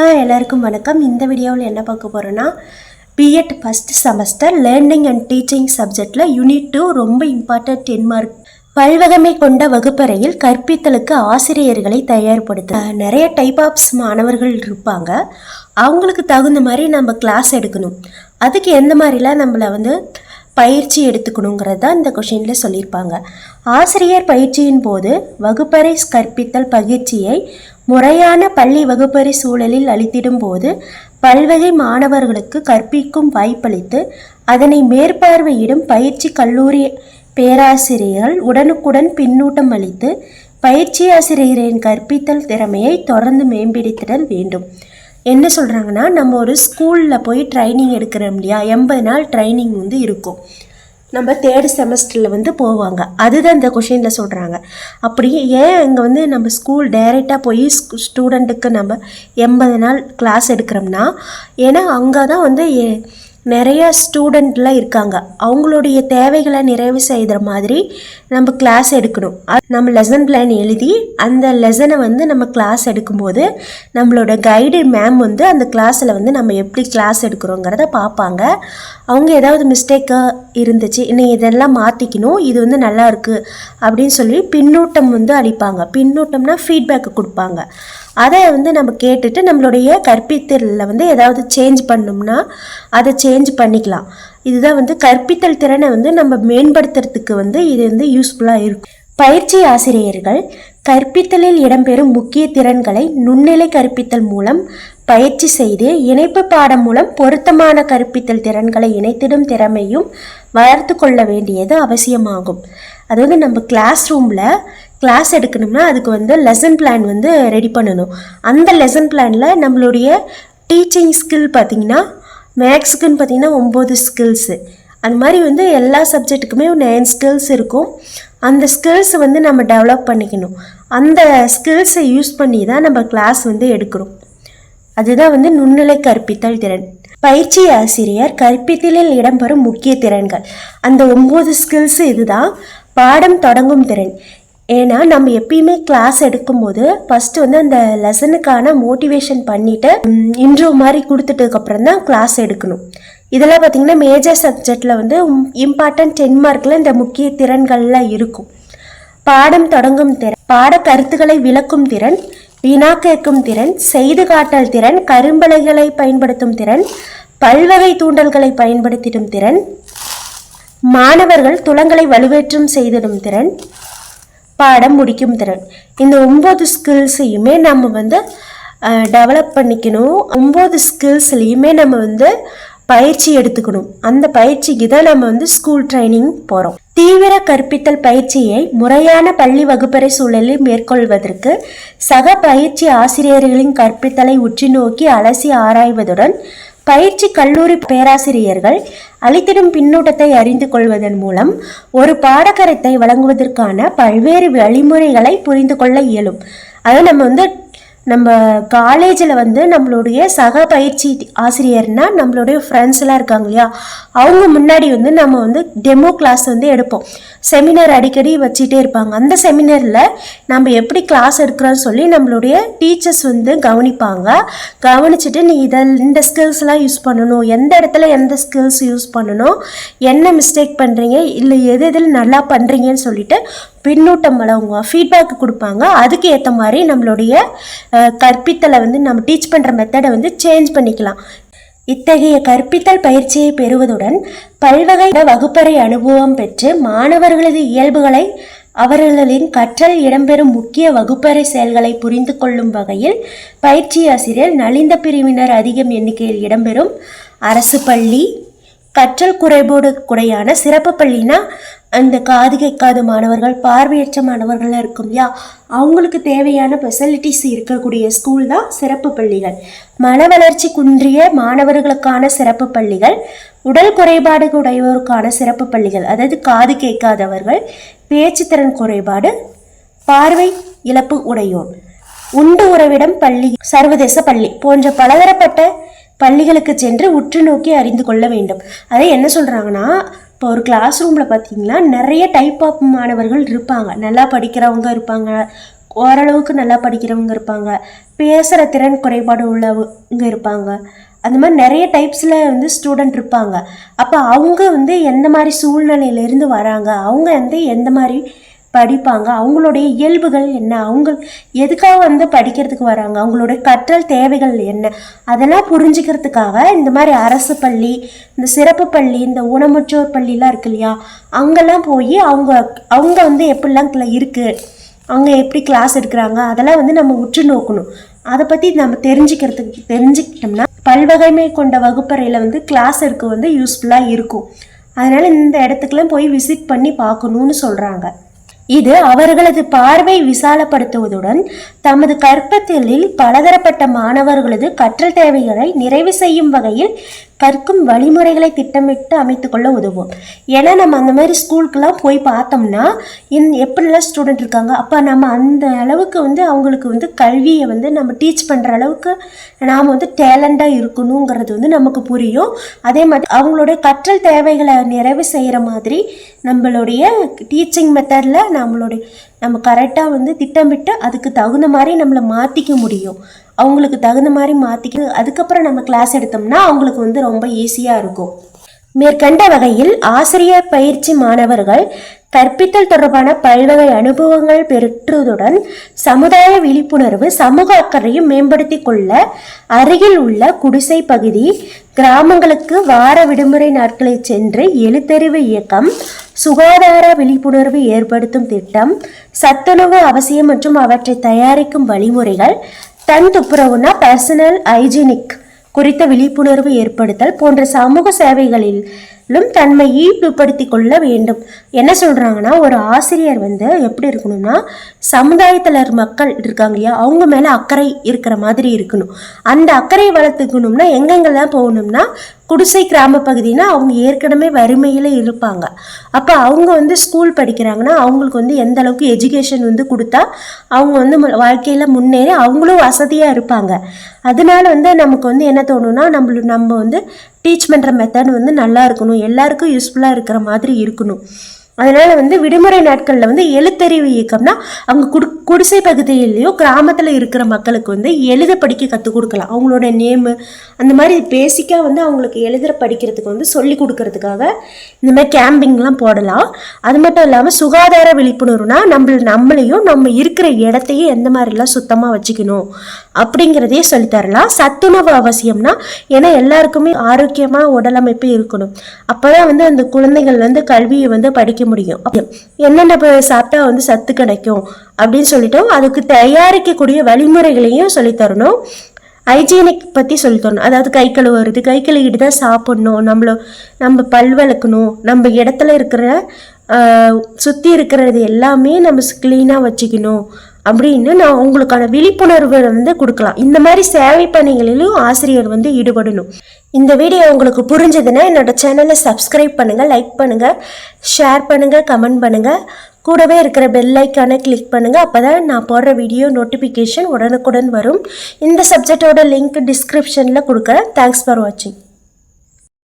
Hi எல்லாருக்கும் வணக்கம். இந்த வீடியோவில் என்ன பார்க்க போகிறோன்னா BEd first semester learning and teaching சப்ஜெக்டில் யூனிட் டூ ரொம்ப இம்பார்ட்டன்ட் டென் மார்க் பல்வகமை கொண்ட வகுப்பறையில் கற்பித்தலுக்கு ஆசிரியர்களை தயார்படுத்த நிறைய டைப் ஆப்ஸ் மாணவர்கள் இருப்பாங்க. அவங்களுக்கு தகுந்த மாதிரி நம்ம கிளாஸ் எடுக்கணும். அதுக்கு எந்த மாதிரிலாம் நம்மளை வந்து பயிற்சி எடுத்துக்கணுங்கிறது தான் இந்த கொஷினில் சொல்லியிருப்பாங்க. ஆசிரியர் பயிற்சியின் போது வகுப்பறை கற்பித்தல் பயிற்சியை முறையான பள்ளி வகுப்பறை சூழலில் அளித்திடும் போது பல்வகை மாணவர்களுக்கு கற்பிக்கும் வாய்ப்பளித்து அதனை மேற்பார்வையிடும் பயிற்சி கல்லூரி பேராசிரியர்கள் உடனுக்குடன் பின்னூட்டம் அளித்து பயிற்சி ஆசிரியரின் கற்பித்தல் திறமையை தொடர்ந்து மேம்படுத்திடல் வேண்டும். என்ன சொல்கிறாங்கன்னா நம்ம ஒரு ஸ்கூலில் போய் ட்ரைனிங் எடுக்கிறோம் இல்லையா? எண்பது நாள் ட்ரைனிங் வந்து இருக்கும். நம்ம தேர்ட் செமஸ்டரில் வந்து போவாங்க. அதுதான் இந்த கொஷினில் சொல்கிறாங்க அப்படி ஏன் இங்கே வந்து நம்ம ஸ்கூல் டைரெக்டாக போய் ஸ்டூடெண்ட்டுக்கு நம்ம எண்பது நாள் கிளாஸ் எடுக்கிறோம்னா? ஏன்னா அங்கே தான் வந்து எ- நிறைய ஸ்டூடெண்ட்லாம் இருக்காங்க. அவங்களுடைய தேவைகளை நிறைவு செய்கிற மாதிரி நம்ம கிளாஸ் எடுக்கணும். நம்ம லெசன் பிளான் எழுதி அந்த லெசனை வந்து நம்ம கிளாஸ் எடுக்கும்போது நம்மளோட கைடு மேம் வந்து அந்த கிளாஸில் வந்து நம்ம எப்படி கிளாஸ் எடுக்கிறோங்கிறத பார்ப்பாங்க. அவங்க ஏதாவது மிஸ்டேக்காக இருந்துச்சு இன்னும் இதெல்லாம் மாற்றிக்கணும் இது வந்து நல்லாருக்கு அப்படின்னு சொல்லி பின்னூட்டம் வந்து அளிப்பாங்க. பின்னூட்டம்னா ஃபீட்பேக்கு கொடுப்பாங்க. அதை வந்து நம்ம கேட்டுட்டு நம்மளுடைய கற்பித்தலில் வந்து ஏதாவது சேஞ்ச் பண்ணோம்னா அதை சேஞ்ச் பண்ணிக்கலாம். இதுதான் வந்து கற்பித்தல் திறனை வந்து நம்ம மேம்படுத்துறதுக்கு வந்து இது வந்து யூஸ்ஃபுல்லாக இருக்கும். பயிற்சி ஆசிரியர்கள் கற்பித்தலில் இடம்பெறும் முக்கிய திறன்களை நுண்ணிலை கற்பித்தல் மூலம் பயிற்சி செய்து இணைப்பு பாடம் மூலம் பொருத்தமான கற்பித்தல் திறன்களை இணைத்திடும் திறமையும் வளர்த்து கொள்ள வேண்டியது அவசியமாகும். அதாவது நம்ம கிளாஸ் ரூமில் கிளாஸ் எடுக்கணும்னா அதுக்கு வந்து லெசன் பிளான் வந்து ரெடி பண்ணணும். அந்த லெசன் பிளானில் நம்மளுடைய டீச்சிங் ஸ்கில் பார்த்திங்கன்னா மேக்ஸுக்குன்னு பார்த்தீங்கன்னா ஒம்பது ஸ்கில்ஸு அந்த மாதிரி வந்து எல்லா சப்ஜெக்ட்டுக்குமே நைன் ஸ்கில்ஸ் இருக்கும். அந்த ஸ்கில்ஸை வந்து நம்ம டெவலப் பண்ணிக்கணும். அந்த ஸ்கில்ஸை யூஸ் பண்ணி தான் நம்ம கிளாஸ் வந்து எடுக்கிறோம். அதுதான் வந்து நுண்ணிலை கற்பித்தல் திறன். பயிற்சி ஆசிரியர் கற்பித்தலில் இடம்பெறும் முக்கிய திறன்கள். அந்த ஒம்பது ஸ்கில்ஸ் இதுதான். பாடம் தொடங்கும் திறன். ஏன்னா நம்ம எப்பயுமே கிளாஸ் எடுக்கும்போது ஃபர்ஸ்ட் வந்து அந்த லெசனுக்கான மோட்டிவேஷன் பண்ணிட்டு இன்ட்ரோ மாதிரி கொடுத்துட்டதுக்கப்புறம் தான் கிளாஸ் எடுக்கணும். இதெல்லாம் பார்த்தீங்கன்னா மேஜர் சப்ஜெக்டில் வந்து இம்பார்ட்டன்ட் டென் மார்க்கில் இந்த முக்கிய திறன்கள்லாம் இருக்கும். பாடம் தொடங்கும் திறன் பாட கருத்துக்களை விளக்கும் திறன் வினா கேட்கும் திறன் செய்து காட்டல் திறன் கரும்பலைகளை பயன்படுத்தும் திறன் பல்வகை தூண்டல்களை பயன்படுத்திடும் திறன் மாணவர்கள் துளங்களை வலுவேற்றம் செய்திடும் திறன் பாடம் முடிக்கும் திறன். இந்த ஒம்பது ஸ்கில்ஸையுமே நம்ம வந்து டெவலப் பண்ணிக்கணும். ஒம்பது ஸ்கில்ஸ்லையுமே நம்ம வந்து பயிற்சி எடுத்துக்கணும். அந்த பயிற்சிக்கு தான் நம்ம வந்து ஸ்கூல் ட்ரைனிங் போகிறோம் தீவிர கற்பித்தல் பயிற்சியை முறையான பள்ளி வகுப்பறை சூழலில் மேற்கொள்வதற்கு சக பயிற்சி ஆசிரியர்களின் கற்பித்தலை உற்று நோக்கி அலசி ஆராய்வதுடன் பயிற்சி கல்லூரி பேராசிரியர்கள் அளித்திடும் பின்னூட்டத்தை அறிந்து கொள்வதன் மூலம் ஒரு பாடகரத்தை வழங்குவதற்கான பல்வேறு வழிமுறைகளை புரிந்து கொள்ள இயலும். அதை நம்ம வந்து நம்ம காலேஜில் வந்து நம்மளுடைய சக பயிற்சி ஆசிரியர்னால் நம்மளுடைய ஃப்ரெண்ட்ஸ் எல்லாம் இருக்காங்க இல்லையா? அவங்க முன்னாடி வந்து நம்ம வந்து டெமோ கிளாஸ் வந்து எடுப்போம். செமினார் அடிக்கடி வச்சுட்டே இருப்பாங்க. அந்த செமினரில் நம்ம எப்படி கிளாஸ் எடுக்கிறோம்னு சொல்லி நம்மளுடைய டீச்சர்ஸ் வந்து கவனிப்பாங்க. கவனிச்சுட்டு நீ இதை இந்த ஸ்கில்ஸ்லாம் யூஸ் பண்ணணும். எந்த இடத்துல எந்த ஸ்கில்ஸ் யூஸ் பண்ணணும்? என்ன மிஸ்டேக் பண்ணுறீங்க இல்லை எது எதில் நல்லா பண்ணுறீங்கன்னு சொல்லிட்டு பின்னூட்டம் வழங்குவோம் ஃபீட்பேக் கொடுப்பாங்க. அதுக்கு ஏற்ற மாதிரி நம்மளுடைய கற்பித்தலை வந்து நம்ம டீச் பண்ணுற மெத்தடை வந்து சேஞ்ச் பண்ணிக்கலாம். இத்தகைய கற்பித்தல் பயிற்சியை பெறுவதுடன் பல்வகை வகுப்பறை அனுபவம் பெற்று மாணவர்களது இயல்புகளை அவர்களின் கற்றல் இடம்பெறும் முக்கிய வகுப்பறை செயல்களை புரிந்து கொள்ளும் வகையில் பயிற்சி ஆசிரியர் நலிந்த பிரிவினர் அதிகம் எண்ணிக்கையில் இடம்பெறும் அரசு பள்ளி கற்றல் குறைபாடு குறையான சிறப்பு பள்ளினா அந்த காது கேட்காத மாணவர்கள் பார்வையற்ற மாணவர்கள்லாம் இருக்கும் இல்லையா அவங்களுக்கு தேவையான ஃபெசிலிட்டிஸ் இருக்கக்கூடிய ஸ்கூல் தான் சிறப்பு பள்ளிகள். மன வளர்ச்சி குன்றிய மாணவர்களுக்கான சிறப்பு பள்ளிகள் உடல் குறைபாடு உடையோருக்கான சிறப்பு பள்ளிகள் அதாவது காது கேட்காதவர்கள் பேச்சுத்திறன் குறைபாடு பார்வை இழப்பு உடையோர். உண்டு உறவிடம் பள்ளி சர்வதேச பள்ளி போன்ற பலதரப்பட்ட பள்ளிகளுக்கு சென்று உற்று நோக்கி அறிந்து கொள்ள வேண்டும். அதை என்ன சொல்கிறாங்கன்னா இப்போ ஒரு கிளாஸ் ரூமில் பார்த்தீங்கன்னா நிறைய டைப் ஆஃப் மாணவர்கள் இருப்பாங்க. நல்லா படிக்கிறவங்க இருப்பாங்க. ஓரளவுக்கு நல்லா படிக்கிறவங்க இருப்பாங்க. பேசுகிற திறன் குறைபாடு உள்ளவங்க இருப்பாங்க. அந்த மாதிரி நிறைய டைப்ஸில் வந்து ஸ்டூடெண்ட் இருப்பாங்க. அப்போ அவங்க வந்து எந்த மாதிரி சூழ்நிலையிலேருந்து வராங்க? அவங்க வந்து எந்த மாதிரி படிப்பாங்க. அவங்களுடைய இயல்புகள் என்ன? அவங்க எதுக்காக வந்து படிக்கிறதுக்கு வராங்க? அவங்களுடைய கற்றல் தேவைகள் என்ன? அதெல்லாம் புரிஞ்சுக்கிறதுக்காக இந்த மாதிரி அரசு பள்ளி இந்த சிறப்பு பள்ளி இந்த ஊனமுற்றோர் பள்ளிலாம் இருக்கு இல்லையா? அங்கெல்லாம் போய் அவங்க அவங்க வந்து எப்படிலாம் இருக்குது அவங்க எப்படி கிளாஸ் எடுக்கிறாங்க? அதெல்லாம் வந்து நம்ம உற்று நோக்கணும். அதை பற்றி நம்ம தெரிஞ்சுக்கிறதுக்கு தெரிஞ்சுக்கிட்டோம்னா பல்வகைமை கொண்ட வகுப்பறையில் வந்து கிளாஸ் எடுக்க வந்து யூஸ்ஃபுல்லாக இருக்கும். அதனால் இந்த இடத்துக்குலாம் போய் விசிட் பண்ணி பார்க்கணுன்னு சொல்கிறாங்க இது அவர்களது பார்வை விசாலப்படுத்துவதுடன் தமது கற்பத்தில் பலதரப்பட்ட மாணவர்களது கற்றல் தேவைகளை நிறைவு செய்யும் வகையில் கற்கும் வழிமுறைகளை திட்டமிட்டு அமைத்துக்கொள்ள உதவும். ஏன்னா நம்ம அந்த மாதிரி ஸ்கூலுக்கெல்லாம் போய் பார்த்தோம்னா இன் எப்படிலாம் ஸ்டூடெண்ட் இருக்காங்க அப்போ நம்ம அந்த அளவுக்கு வந்து அவங்களுக்கு வந்து கல்வியை வந்து நம்ம டீச் பண்ணுற அளவுக்கு நாம் வந்து டேலண்டாக இருக்கணுங்கிறது வந்து நமக்கு புரியும். அதே மாதிரி அவங்களுடைய கற்றல் தேவைகளை நிறைவு செய்கிற மாதிரி நம்மளுடைய டீச்சிங் மெத்தடில் நம்மளுடைய நம்ம கரெக்டாக வந்து திட்டமிட்டு அதுக்கு தகுந்த மாதிரி நம்மளை மாற்றிக்க முடியும். அவங்களுக்கு தகுந்த மாதிரி மாற்றிக்க அதுக்கப்புறம் நம்ம கிளாஸ் எடுத்தோம்னா அவங்களுக்கு வந்து ரொம்ப ஈஸியாக இருக்கும். மேற்கண்ட வகையில் ஆசிரியர் பயிற்சி மாணவர்கள் கற்பித்தல் தொடர்பான பல்வகை அனுபவங்கள் பெற்றுவதுடன் சமுதாய விழிப்புணர்வு சமூக அக்கறையும் மேம்படுத்தி கொள்ள அருகில் உள்ள குடிசை பகுதி கிராமங்களுக்கு வார விடுமுறை நாட்களை சென்று எழுத்தறிவு இயக்கம் சுகாதார விழிப்புணர்வு ஏற்படுத்தும் திட்டம் சத்துணவு அவசியம் மற்றும் அவற்றை தயாரிக்கும் வழிமுறைகள் தன் துப்புரவுனா பர்சனல் ஹைஜீனிக் குறித்த விழிப்புணர்வு ஏற்படுத்தல் போன்ற சமூக சேவைகளில் சேவைகளிலும் தன்மை ஈடுபடுத்திக் கொள்ள வேண்டும். என்ன சொல்கிறாங்கன்னா ஒரு ஆசிரியர் வந்து எப்படி இருக்கணும்னா சமுதாயத்தில் மக்கள் இருக்காங்க இல்லையா அவங்க மேலே அக்கறை இருக்கிற மாதிரி இருக்கணும். அந்த அக்கறை வளர்த்துக்கணும்னா எங்கெங்கெல்லாம் போகணும்னா குடிசை கிராம பகுதினா அவங்க ஏற்கனவே வறுமையில் இருப்பாங்க. அப்போ அவங்க வந்து ஸ்கூல் படிக்கிறாங்கன்னா அவங்களுக்கு வந்து எந்த அளவுக்கு எஜுகேஷன் வந்து கொடுத்தா அவங்க வந்து வாழ்க்கையில் முன்னேறி அவங்களும் வசதியாக இருப்பாங்க. அதனால வந்து நமக்கு வந்து என்ன தோணும்னா நம்மள நம்ம வந்து டீச் பண்ணுற மெத்தட் வந்து நல்லா இருக்கணும். எல்லாருக்கும் யூஸ்ஃபுல்லாக இருக்கிற மாதிரி இருக்கணும். அதனால் வந்து விடுமுறை நாட்களில் வந்து எழுத்தறிவு இயக்கம்னா அவங்க குடு குடிசை பகுதியிலையோ கிராமத்தில் இருக்கிற மக்களுக்கு வந்து எழுத படிக்க கற்றுக் கொடுக்கலாம். அவங்களோட நேமு அந்த மாதிரி பேசிக்காக வந்து அவங்களுக்கு எழுதுற படிக்கிறதுக்கு வந்து சொல்லி கொடுக்கறதுக்காக இந்த மாதிரி கேம்பிங்லாம் போடலாம். அது மட்டும் இல்லாமல் சுகாதார விழிப்புணர்வுனா நம்ம நம்மளையும் நம்ம இருக்கிற இடத்தையும் எந்த மாதிரிலாம் சுத்தமாக வச்சுக்கணும் அப்படிங்கிறதையே சொல்லித்தரலாம் சத்துணவு அவசியம்னா ஏன்னா எல்லாருக்குமே ஆரோக்கியமாக உடலமைப்பு இருக்கணும். அப்போ தான் வந்து அந்த குழந்தைகள் வந்து கல்வியை வந்து படிக்க முடியும். என்னென்ன சாப்பிட்டா வந்து சத்து கிடைக்கும் அப்படின்னு சொல்லிட்டோம். அதுக்கு தயாரிக்கக்கூடிய வழிமுறைகளையும் சொல்லித்தரணும் ஹைஜீனிக் பற்றி சொல்லித்தரணும் அதாவது கை கழுவுறது கை கழுவிட்டு தான் சாப்பிட்ணும். நம்மள நம்ம பல் வளர்க்கணும். நம்ம இடத்துல இருக்கிற சுற்றி இருக்கிறது எல்லாமே நம்ம க்ளீனாக வச்சுக்கணும். அப்படின்னு நான் உங்களுக்கான விழிப்புணர்வு வந்து கொடுக்கலாம். இந்த மாதிரி சேவை பணிகளிலும் ஆசிரியர் வந்து ஈடுபடணும். இந்த வீடியோ உங்களுக்கு புரிஞ்சதுன்னா என்னோட சேனலை சப்ஸ்கிரைப் பண்ணுங்கள் லைக் பண்ணுங்கள் ஷேர் பண்ணுங்கள் கமெண்ட் பண்ணுங்கள் கூடவே இருக்கிற பெல் ஐக்கானை கிளிக் பண்ணுங்கள் அப்போ தான் நான் போடுற வீடியோ நோட்டிஃபிகேஷன் உடனுக்குடன் வரும். இந்த சப்ஜெக்டோட லிங்க் டிஸ்கிரிப்ஷனில் கொடுக்குறேன். தேங்க்ஸ் ஃபார் வாட்சிங்